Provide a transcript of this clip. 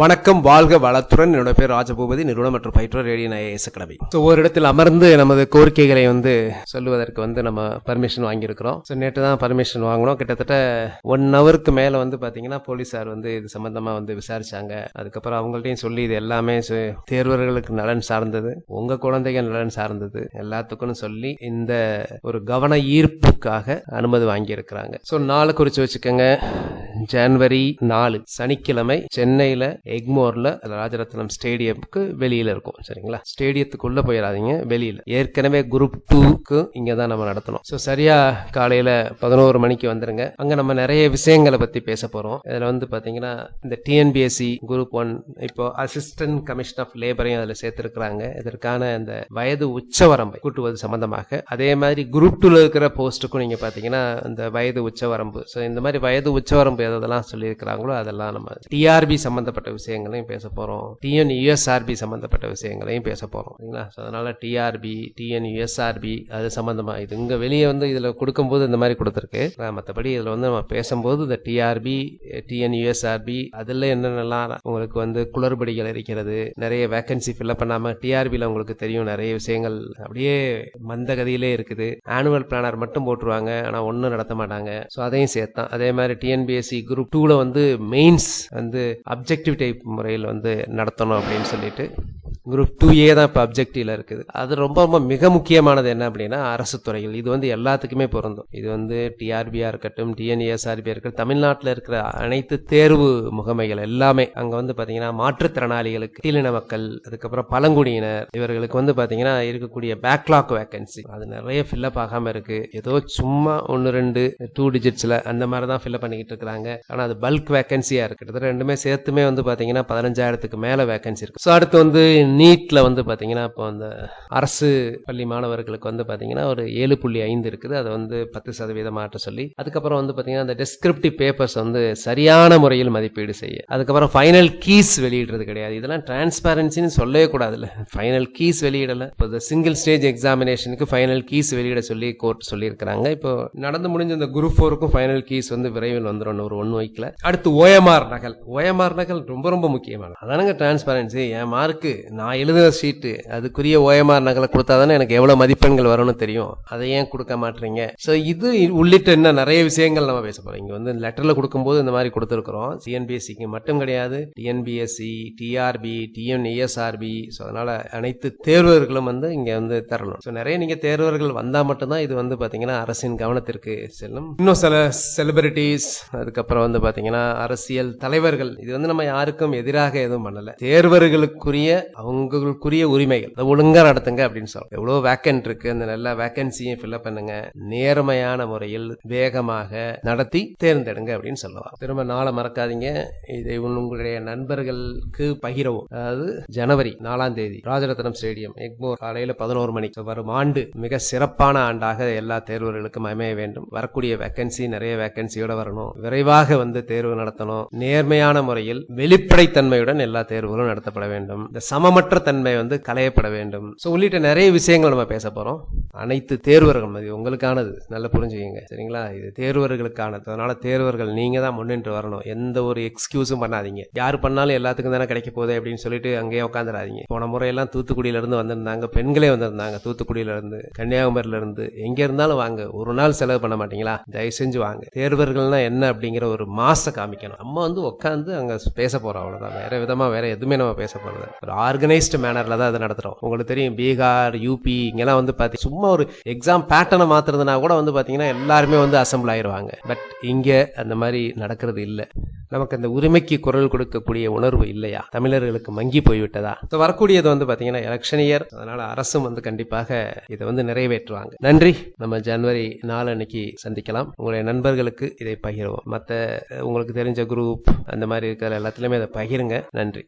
வணக்கம் வாழ்க வளத்துடன். என்னோட பேர் ராஜபூபதி நிறுவனம் மற்றும் பயிற்றுவர் ரேடியோ ஐஏஎஸ் அகாடமி ஸோ ஒரு இடத்தில் அமர்ந்து நமது கோரிக்கைகளை வந்து சொல்லுவதற்கு வந்து நம்ம பர்மிஷன் வாங்கியிருக்கிறோம். ஸோ நேற்று தான் பர்மிஷன் வாங்கினோம். கிட்டத்தட்ட ஒன் ஹவருக்கு மேலே வந்து பார்த்தீங்கன்னா போலீஸார் வந்து இது சம்மந்தமாக வந்து விசாரிச்சாங்க. அதுக்கப்புறம் அவங்கள்ட்டையும் சொல்லி இது எல்லாமே தேர்வர்களுக்கு நலன் சார்ந்தது உங்க குழந்தைங்க நலன் சார்ந்தது எல்லாத்துக்கும் சொல்லி இந்த ஒரு கவன ஈர்ப்புக்காக அனுமதி வாங்கியிருக்கிறாங்க. ஸோ நாளை குறித்து வச்சுக்கோங்க. ஜனவரி நாலு சனிக்கிழமை சென்னையில எக்மோர்ல ராஜரத்னம் ஸ்டேடியம்க்கு வெளியில இருக்கும் சரிங்களா? ஸ்டேடியத்துக்குள்ள போயிடாதீங்க வெளியில. ஏற்கனவே குரூப் டூக்கு இங்க தான் நம்ம நடத்தணும். ஸோ சரியா காலையில பதினோரு மணிக்கு வந்துருங்க. அங்க நம்ம நிறைய விஷயங்களை பத்தி பேச போறோம். இதுல வந்து பாத்தீங்கன்னா இந்த டிஎன்பிஎஸ்சி குரூப் ஒன் இப்போ அசிஸ்டன்ட் கமிஷன் ஆஃப் லேபரையும் அதுல சேர்த்திருக்கிறாங்க. இதற்கான இந்த வயது உச்சவரம்பை கூட்டுவது சம்பந்தமாக. அதே மாதிரி குரூப் டூல இருக்கிற போஸ்ட்டுக்கும் நீங்க பாத்தீங்கன்னா இந்த வயது உச்சவரம்பு. ஸோ இந்த மாதிரி வயது உச்சவரம்பு எதெல்லாம் சொல்லியிருக்கிறாங்களோ அதெல்லாம் நம்ம டிஆர்பி சம்மந்தப்பட்ட விஷயங்களையும் பேச போறோம். டிஎன் யூஎஸ்ஆர்பி சம்மந்தப்பட்ட விஷயங்களையும் பேச போகிறோம் சரிங்களா? ஸோ அதனால டிஆர்பி டிஎன் யூஎஸ்ஆர்பி அது சம்மந்தமாக இது இங்க வெளியே வந்து இதுல கொடுக்கும்போது இந்த மாதிரி கொடுத்துருக்கு. மற்றபடி மத்தபடி இதுல வந்து நம்ம பேசும்போது இந்த டிஆர்பி டிஎன் யூஎஸ்ஆர்பி அதில் என்னென்னலாம் உங்களுக்கு வந்து குளறுபடிகள் இருக்கிறது நிறைய வேக்கன்சி ஃபில்அப் பண்ணாம டிஆர்பியில் உங்களுக்கு தெரியும் நிறைய விஷயங்கள் அப்படியே மந்தகதியிலே இருக்குது. ஆனுவல் பிளானர் மட்டும் போட்டுருவாங்க ஆனா ஒன்றும் நடத்த மாட்டாங்க. ஸோ அதையும் சேர்த்தான் அதே மாதிரி டிஎன்பிஎஸ்சி குரூப் டூவில் வந்து மெயின்ஸ் வந்து அப்ஜெக்டிவ் டைப் முறையில் வந்து நடத்தணும் அப்படின்னு சொல்லிட்டு குரூப் டூ ஏ தான் இப்போ அப்ஜெக்டிவ்ல இருக்குது. அது ரொம்ப ரொம்ப மிக முக்கியமானது என்ன அப்படின்னா அரசு துறைகள். இது வந்து எல்லாத்துக்குமே பொருந்தும். இது வந்து டிஆர்பியாக இருக்கட்டும் டிஎன்ஏஎஸ்ஆர்பியாக இருக்கட்டும் தமிழ்நாட்டில் இருக்கிற அனைத்து தேர்வு முகமைகள் எல்லாமே அங்கே வந்து பார்த்தீங்கன்னா மாற்றுத்திறனாளிகளுக்கு கீழின மக்கள் அதுக்கப்புறம் பழங்குடியினர் இவர்களுக்கு வந்து பார்த்தீங்கன்னா இருக்கக்கூடிய பேக்லாக் வேக்கன்சி அது நிறைய ஃபில்லப் ஆகாமல் இருக்கு. ஏதோ சும்மா ஒன்று ரெண்டு டூ டிஜிட்ஸில் அந்த மாதிரி தான் ஃபில்லப் பண்ணிக்கிட்டு இருக்கிறாங்க. ஆனால் அது பல்க் வேகன்சியாக இருக்கு கிட்டத்தட்ட ரெண்டுமே சேர்த்துமே வந்து பார்த்தீங்கன்னா பதினஞ்சாயிரத்துக்கு மேலே வேகன்சி இருக்கு. ஸோ அடுத்து வந்து நீட்டில் வந்து பார்த்தீங்கன்னா இப்போ அந்த அரசு பள்ளி மாணவர்களுக்கு வந்து பார்த்தீங்கன்னா ஒரு ஏழு புள்ளி ஐந்து இருக்குது. அதை வந்து பத்து சதவீதம் மாற்ற சொல்லி அதுக்கப்புறம் வந்து பார்த்தீங்கன்னா அந்த டெஸ்கிரிப்டிவ் பேப்பர்ஸ் வந்து சரியான முறையில் மதிப்பீடு செய்ய அதுக்கப்புறம் ஃபைனல் கீஸ் வெளியிடுறது கிடையாது. இதெல்லாம் டிரான்ஸ்பேரன்சின்னு சொல்லவே கூடாதுல்ல. ஃபைனல் கீஸ் வெளியிடல. இப்போ இந்த சிங்கிள் ஸ்டேஜ் எக்ஸாமினேஷனுக்கு ஃபைனல் கீஸ் வெளியிட சொல்லி கோர்ட் சொல்லியிருக்கிறாங்க. இப்போ நடந்து முடிஞ்ச இந்த குரூப் ஃபோருக்கும் ஃபைனல் கீஸ் வந்து விரைவில் வந்துடும் ஒரு ஒன் வீக்ல அடுத்து ஓஎம்ஆர் நகல். ஓஎம்ஆர் நகல் ரொம்ப ரொம்ப முக்கியமான அதானுங்க டிரான்ஸ்பரன்சி என் மார்க்கு நான் எழுதுகிற ஷீட்டு அதுக்குரிய ஓஎம்ஆர் நகலை கொடுத்தா தானே எனக்கு எவ்வளோ மதிப்பெண்கள் வரும்னு தெரியும். அதை ஏன் கொடுக்க மாட்டீங்க? ஸோ இது உள்ளிட்ட இன்னும் நிறைய விஷயங்கள் நம்ம பேச போகிறோம் இங்கே வந்து லெட்டரில் கொடுக்கும்போது இந்த மாதிரி கொடுத்துருக்குறோம். சிஎன்பிஎஸ்சிக்கு மட்டும் கிடையாது. டிஎன்பிஎஸ்சி டிஆர்பி டிஎன்இஎஸ்ஆர்பி ஸோ அதனால் அனைத்து தேர்வர்களும் வந்து இங்கே வந்து தரணும். ஸோ நிறைய நீங்கள் தேர்வர்கள் வந்தால் மட்டும்தான் இது வந்து பார்த்தீங்கன்னா அரசின் கவனத்திற்கு செல்லும். இன்னும் சில செலிபிரிட்டிஸ் அதுக்கப்புறம் வந்து பாத்தீங்கன்னா அரசியல் தலைவர்கள். இது வந்து நம்ம யாருக்கும் எதிராக எதுவும் பண்ணல. தேர்வர்களுக்குரிய அவங்களுக்குரிய உரிமைகள். அதை ஒழுங்கா நடத்துங்க அப்படின்னு சொல்லுவோம் எவ்வளவு வேக்கன்ட் இருக்கு அந்த நல்ல வேக்கன்சியும் ஃபில்அப் பண்ணுங்க. நேர்மையான முறையில் வேகமாக நடத்தி தேர்ந்தெடுங்க அப்படின்னு சொல்லுவாங்க. திரும்ப நாளை மறக்காதீங்க. இதை உங்களுடைய நண்பர்களுக்கு பகிரவும். அதாவது ஜனவரி நாலாம் தேதி ராஜரத்னம் ஸ்டேடியம் எக்மோர் காலையில பதினோரு மணிக்கு வரும் ஆண்டு மிக சிறப்பான ஆண்டாக எல்லா தேர்வர்களுக்கும் அமைய வேண்டும். வரக்கூடிய வேக்கன்சி நிறைய வேக்கன்சியோட வரணும். விரைவாக வந்து தேர்வு நடத்தணும். நேர்மையான முறையில் வெளிப்படைத்தன்மையுடன் எல்லா தேர்வுகளும் நடத்தப்பட வேண்டும். இந்த சமமற்ற தன்மை வந்து களையப்பட வேண்டும். ஸோ உள்ளிட்ட நிறைய விஷயங்கள் நம்ம பேச போறோம். அனைத்து தேர்வர்கள் இது உங்களுக்கானது. நல்லா புரிஞ்சுக்கங்க. சரிங்களா? இது தேர்வர்களுக்கானது. அதனால தேர்வர்கள் நீங்க தான் முன்னின்று வரணும். எந்த ஒரு எக்ஸ்கியூஸும் பண்ணாதீங்க. யார் பண்ணாலும் எல்லாத்துக்கும் தானே கிடைக்க போதே அப்படின்னு சொல்லிட்டு அங்கேயே உட்காந்துடாதீங்க. போன முறையெல்லாம் தூத்துக்குடியில இருந்து வந்திருந்தாங்க. பெண்களே வந்திருந்தாங்க தூத்துக்குடியில இருந்து கன்னியாகுமரியில இருந்து எங்க இருந்தாலும் வாங்க. ஒரு நாள் செலவு பண்ண மாட்டீங்களா? தயவு செஞ்சு வாங்க. தேர்வர்கள்னா என்ன அப்படிங்கிற ஒரு மாசை காமிக்கணும். நம்ம வந்து உட்காந்து அங்கே பேச போகிறோம் அவ்வளோதான் வேற விதமாக வேற எதுவுமே நம்ம பேச போகிறது ஒரு ஆர்கனைஸ்டு மேனரில் தான் அதை நடத்துகிறோம் உங்களுக்கு தெரியும் பீகார் யூபி இங்கெல்லாம் வந்து பாத்தி சும்மா ஒரு எக்ஸாம் பேட்டர்னை மாற்றுறதுனா கூட வந்து பார்த்தீங்கன்னா எல்லாருமே வந்து அசம்பிள் ஆயிடுவாங்க பட் இங்கே அந்த மாதிரி நடக்கிறது இல்லை. நமக்கு அந்த உரிமைக்கு குரல் கொடுக்கக்கூடிய உணர்வு இல்லையா? தமிழர்களுக்கு மங்கி போய்விட்டதா? இப்போ வரக்கூடியது வந்து பார்த்தீங்கன்னா எலெக்ஷன் இயர் அதனால அரசும் வந்து கண்டிப்பாக இதை வந்து நிறைவேற்றுவாங்க. நன்றி. நம்ம ஜனவரி நாலு அன்னைக்கு சந்திக்கலாம். உங்களுடைய நண்பர்களுக்கு இதை பகிர்வோம். மற்ற உங்களுக்கு தெரிஞ்ச குரூப் அந்த மாதிரி இருக்கிற எல்லாத்துலேயுமே இதை பகிருங்க. நன்றி.